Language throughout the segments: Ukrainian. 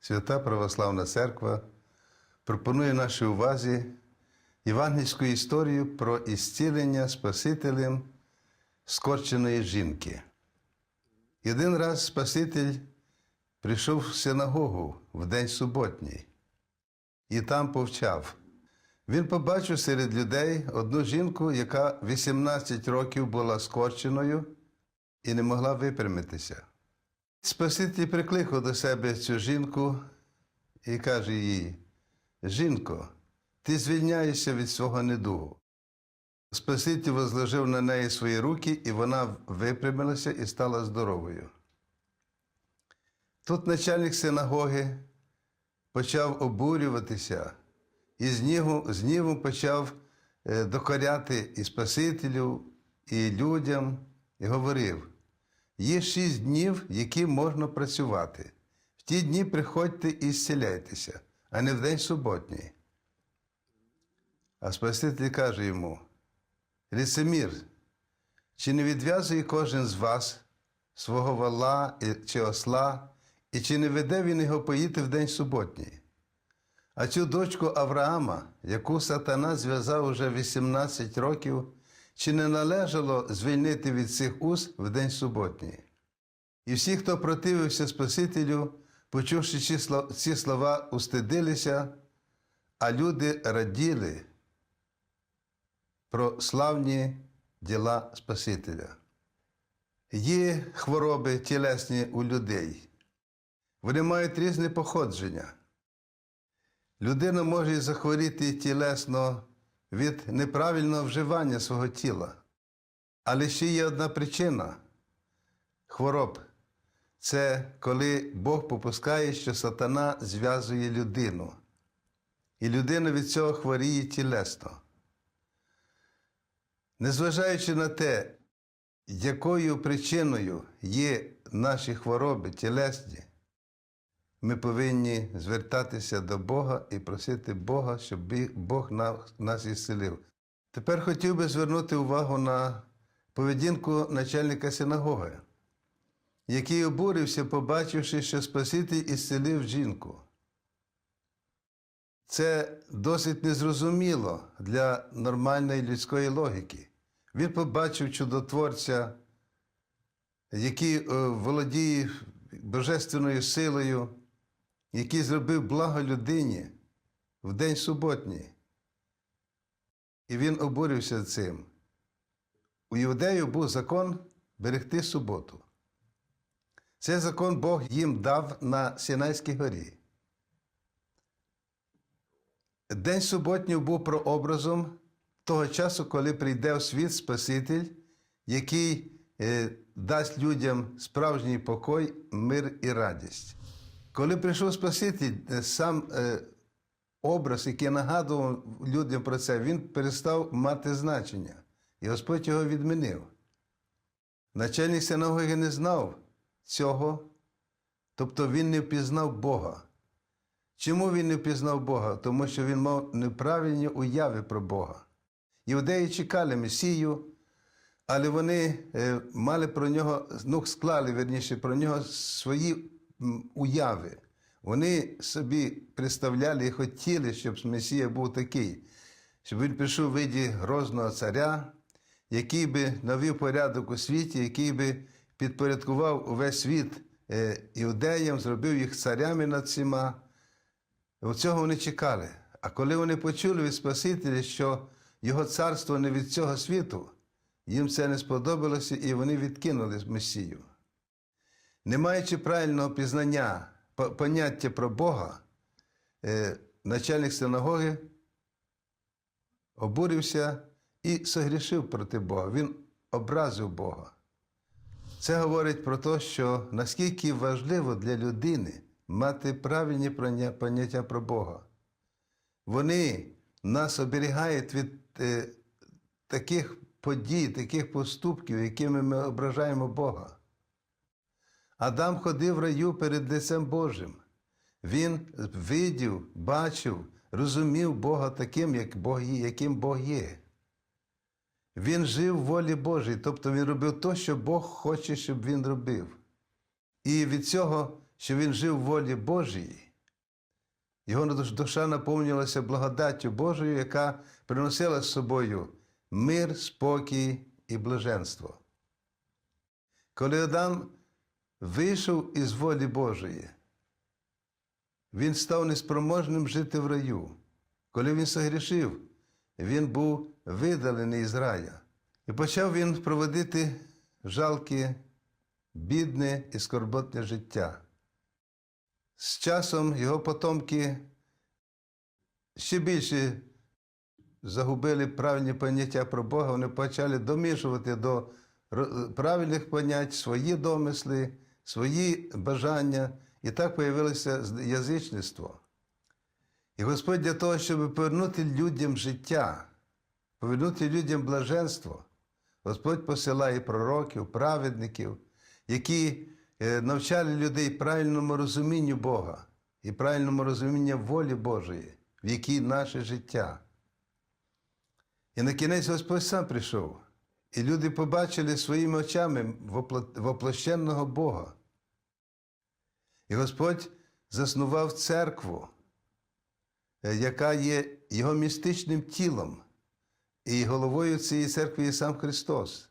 Свята Православна Церква пропонує нашій увазі євангельську історію про ісцілення Спасителем скорченої жінки. І один раз Спаситель прийшов в синагогу в день суботній і там повчав. Він побачив серед людей одну жінку, яка 18 років була скорченою і не могла випрямитися. Спаситель прикликав до себе цю жінку і каже їй: Жінко, ти звільняєшся від свого недугу. Спаситель возложив на неї свої руки, і вона випрямилася і стала здоровою. Тут начальник синагоги почав обурюватися і з гнівом, з гнівом почав е, докоряти і Спасителю, і людям, і говорив: є шість днів, які можна працювати. В ті дні приходьте і зціляйтеся, а не в день суботній. А Спаситель каже йому: Ліцемір, чи не відв'язує кожен з вас свого вала чи осла, і чи не веде він його поїти в день суботній? А цю дочку Авраама, яку сатана зв'язав уже 18 років, чи не належало звільнити від цих уз в день суботній? І всі, хто противився Спасителю, почувши ці слова, устидилися, а люди раділи про славні діла Спасителя. Є хвороби тілесні у людей. Вони мають різне походження. Людина може захворіти тілесно від неправильного вживання свого тіла. Але ще є одна причина хвороб. Це коли Бог попускає, що сатана зв'язує людину. І людина від цього хворіє тілесно. Незважаючи на те, якою причиною є наші хвороби тілесні, ми повинні звертатися до Бога і просити Бога, щоб Бог нас ісцелив. Тепер хотів би звернути увагу на поведінку начальника синагоги, який обурився, побачивши, що Спаситель ісцелив жінку. Це досить незрозуміло для нормальної людської логіки. Він побачив чудотворця, який е, володіє божественною силою, який зробив благо людині в день суботній. І він обурився цим. У Іудею був закон берегти суботу. Цей закон Бог їм дав на Сінайській горі. День суботній був прообразом того часу, коли прийде в світ Спаситель, який е, дасть людям справжній покой, мир і радість. Коли прийшов Спаситель, сам е, образ, який нагадував людям про це, він перестав мати значення. І Господь його відмінив. Начальник синагоги не знав цього, тобто він не впізнав Бога. Чому він не впізнав Бога? Тому що він мав неправильні уяви про Бога. Іудеї чекали Месію, але вони е, мали про нього, ну, склали верніше про нього свої уяви. Вони собі представляли і хотіли, щоб Месія був такий, щоб він прийшов у виді грозного царя, який би навів порядок у світі, який би підпорядкував увесь світ е, іудеям, зробив їх царями над всіма. Цього вони чекали. А коли вони почули від Спасителя, що його царство не від цього світу, їм це не сподобалося, і вони відкинули Месію. Не маючи правильного пізнання, поняття про Бога, е, начальник синагоги обурився і согрішив проти Бога. Він образив Бога. Це говорить про те, що наскільки важливо для людини мати правильні поняття про Бога. Вони нас оберігають від е, таких подій, таких поступків, якими ми ображаємо Бога. Адам ходив в раю перед лицем Божим. Він видів, бачив, розумів Бога таким, як Бог яким Бог є. Він жив в волі Божій, тобто він робив те, що Бог хоче, щоб він робив. І від цього, що він жив в волі Божій, Його душа наповнювалася благодаттю Божою, яка приносила з собою мир, спокій і блаженство. Коли Адам вийшов із волі Божої, він став неспроможним жити в раю. Коли він согрішив, він був видалений із рая. І почав він проводити жалке, бідне і скорботне життя. З часом його потомки ще більше загубили правильні поняття про Бога, вони почали домішувати до правильних понять свої домисли, свої бажання, і так появилося язичництво. І Господь для того, щоб повернути людям життя, повернути людям блаженство, Господь посилає пророків, праведників, які е, навчали людей правильному розумінню Бога і правильному розумінню волі Божої, в якій наше життя. І на кінець Господь сам прийшов, і люди побачили своїми очами вопло- воплощенного Бога. І Господь заснував церкву, е, яка є його містичним тілом, і головою цієї церкви є сам Христос.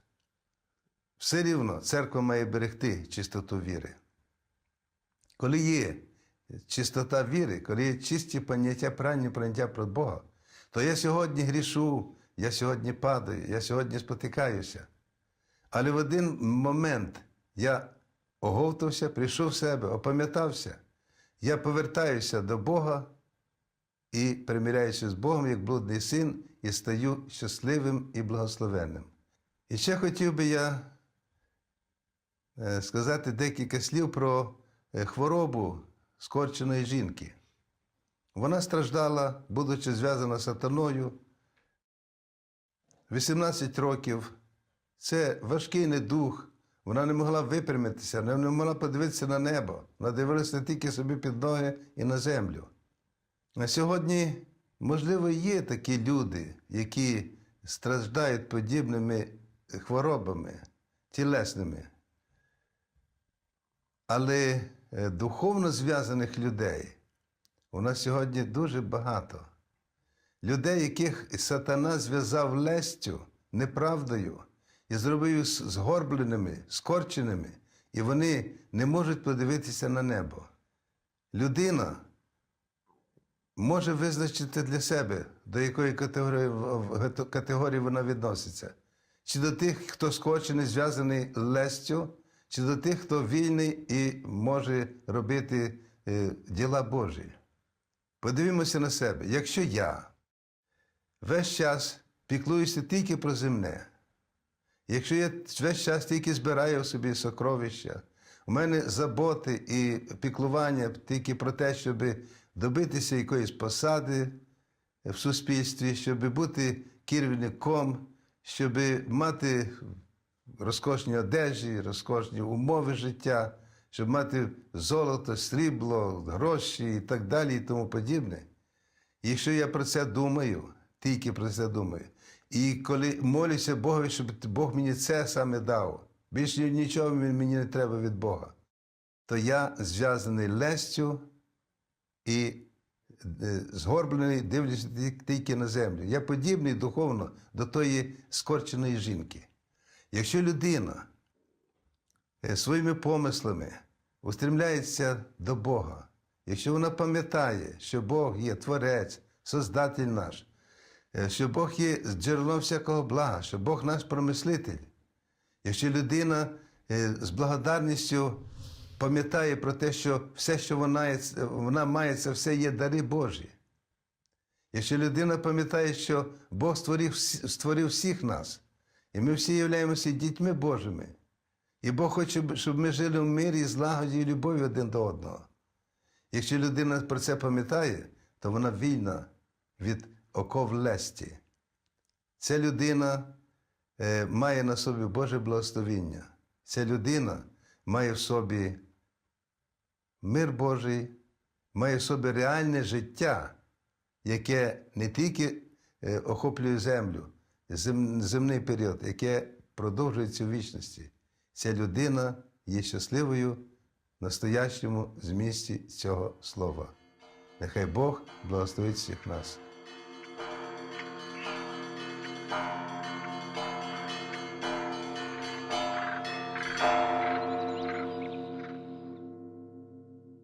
Все рівно церква має берегти чистоту віри. Коли є чистота віри, коли є чисті поняття, правильні поняття про Бога, то я сьогодні грішу, я сьогодні падаю, я сьогодні спотикаюся. Але в один момент я оговтався, прийшов в себе, опам'ятався, я повертаюся до Бога і примиряюся з Богом як блудний син і стаю щасливим і благословенним. І ще хотів би я е, сказати декілька слів про е, хворобу скорченої жінки. Вона страждала, будучи зв'язана з сатаною. 18 років. Це важкий недух. Вона не могла випрямитися, не могла подивитися на небо. Вона дивилася тільки собі під ноги і на землю. На сьогодні, можливо, є такі люди, які страждають подібними хворобами тілесними. Але е, духовно зв'язаних людей у нас сьогодні дуже багато. Людей, яких сатана зв'язав лестю, неправдою і зробив їх згорбленими, скорченими, і вони не можуть подивитися на небо. Людина може визначити для себе, до якої категорії, категорії вона відноситься. Чи до тих, хто скочений, зв'язаний лестю, чи до тих, хто вільний і може робити е, діла Божі. Подивімося на себе. Якщо я весь час піклуюся тільки про земне, якщо я весь час тільки збираю собі сокровища, у мене заботи і піклування тільки про те, щоб добитися якоїсь посади в суспільстві, щоб бути керівником, щоб мати розкошні одежі, розкошні умови життя, щоб мати золото, срібло, гроші і так далі, і тому подібне. Якщо я про це думаю, тільки про це думаю, і коли молюся Богові, щоб Бог мені це саме дав, більше нічого мені не треба від Бога, то я зв'язаний лестю і е, згорблений, ті- тільки на землю. Я подібний духовно до тої скорченої жінки. Якщо людина е, своїми помислами устремляється до Бога, якщо вона пам'ятає, що Бог є Творець, Создатель наш, що Бог є джерелом всякого блага, що Бог наш промислитель, якщо людина е, з благодарністю пам'ятає про те, що все, що вона, є- вона має, це все є дари Божі. Якщо людина пам'ятає, що Бог створив, створив всіх нас, і ми всі являємося дітьми Божими, і Бог хоче, щоб ми жили в мирі, злагоді і любові один до одного. Якщо людина про це пам'ятає, то вона вільна від оков лесті. Ця людина е, має на собі Боже благословіння. Ця людина має в собі мир Божий, має в собі реальне життя, яке не тільки е, охоплює землю, зем- земний період, яке продовжується у вічності. Ця людина є щасливою в настоящому змісті цього слова. Нехай Бог благословить всіх нас.